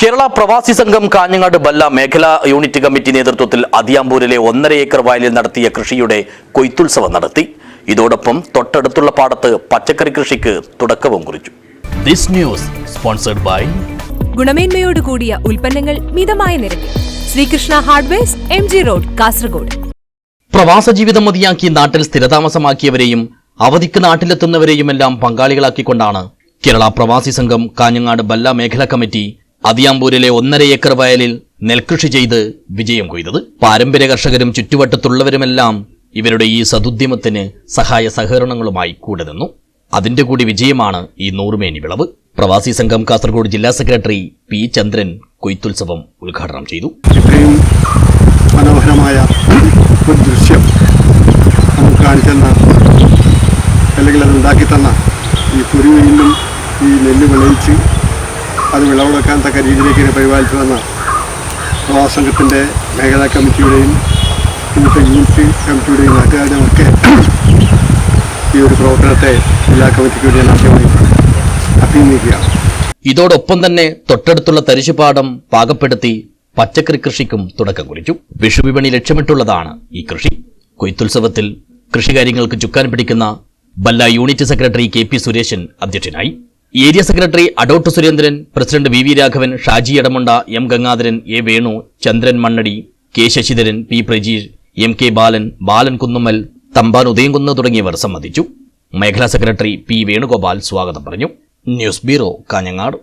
കേരള പ്രവാസി സംഘം കാഞ്ഞങ്ങാട് ബല്ല മേഖലാ യൂണിറ്റ് കമ്മിറ്റി നേതൃത്വത്തിൽ അതിയാമ്പൂരിലെ ഒന്നര ഏക്കർ വയലിൽ നടത്തിയ കൃഷിയുടെ കൊയ്ത്തുത്സവം നടത്തി. ഇതോടൊപ്പം തൊട്ടടുത്തുള്ള പാടത്ത് പച്ചക്കറി കൃഷിക്ക് തുടക്കവും കുറിച്ചു. ദിസ് ന്യൂസ് സ്പോൺസർഡ് ബൈ ഗുണമേന്മയോട് കൂടിയ ഉൽപ്പന്നങ്ങൾ മിതമായ നിരക്കിൽ. Sreekrishna hardwares M G road Kasaragod. പ്രവാസ ജീവിതം മതിയാക്കി നാട്ടിൽ സ്ഥിരതാമസമാക്കിയവരെയും അവധിക്ക് നാട്ടിലെത്തുന്നവരെയുമെല്ലാം പങ്കാളികളാക്കിക്കൊണ്ടാണ് കേരള പ്രവാസി സംഘം കാഞ്ഞങ്ങാട് ബല്ല മേഖലാ കമ്മിറ്റി അതിയാമ്പൂരിലെ ഒന്നര ഏക്കർ വയലിൽ നെൽകൃഷി ചെയ്ത് വിജയം കൊയ്തത്. പാരമ്പര്യ കർഷകരും ചുറ്റുവട്ടത്തുള്ളവരുമെല്ലാം ഇവരുടെ ഈ സതുദ്യമത്തിന് സഹായ സഹകരണങ്ങളുമായി കൂടെ നിന്നു. അതിന്റെ കൂടി വിജയമാണ് ഈ നൂറുമേനി വിളവ്. പ്രവാസി സംഘം കാസർഗോഡ് ജില്ലാ സെക്രട്ടറി പി ചന്ദ്രൻ കൊയ്ത്തുത്സവം ഉദ്ഘാടനം ചെയ്തു. ഇത്രയും മനോഹരമായ ഒരു ദൃശ്യം നമുക്ക് കാണിച്ചെന്ന അല്ലെങ്കിൽ അത് ഉണ്ടാക്കി തന്ന ഈ കുരുവയിലും ഈ നെല്ല് വിളയിച്ച് അത് വിളവെടുക്കാൻ തക്ക രീതിയിലേക്ക് പരിപാലിച്ചു വന്ന പ്രവാസ സംഘത്തിന്റെ മേഖലാ കമ്മിറ്റിയുടെയും ഇന്നത്തെ യൂണിറ്റ് കമ്മിറ്റിയുടെയും നാട്ടുകാരുടെയും ഒക്കെ ഈ ഒരു പ്രവർത്തനത്തെ ജില്ലാ കമ്മിറ്റിക്കൂടെ ആദ്യമായി അഭിനന്ദിക്കുകയാണ് ഇതോടൊപ്പം തന്നെ തൊട്ടടുത്തുള്ള തരിശുപാടം പാകപ്പെടുത്തി പച്ചക്കറി കൃഷിക്കും തുടക്കം കുറിച്ചു. വിഷുവിപണി ലക്ഷ്യമിട്ടുള്ളതാണ് ഈ കൃഷി. കൊയ്ത്തുത്സവത്തിൽ കൃഷികാര്യങ്ങൾക്ക് ചുക്കാൻ പിടിക്കുന്ന Balla unit secretary K P Suresan അധ്യക്ഷനായി. Area secretary Adott Surendran president V V Raghavan Shaji Edamunda M Gangadharan A Venu Chandran Mannadi K Sasidharan P Prajeesh M K Balan Balan Kunnummal Thamban Udayamkunnu തുടങ്ങിയവർ സംബന്ധിച്ചു. മേഖലാ secretary P Venugopal സ്വാഗതം പറഞ്ഞു. News bureau Kanhangad.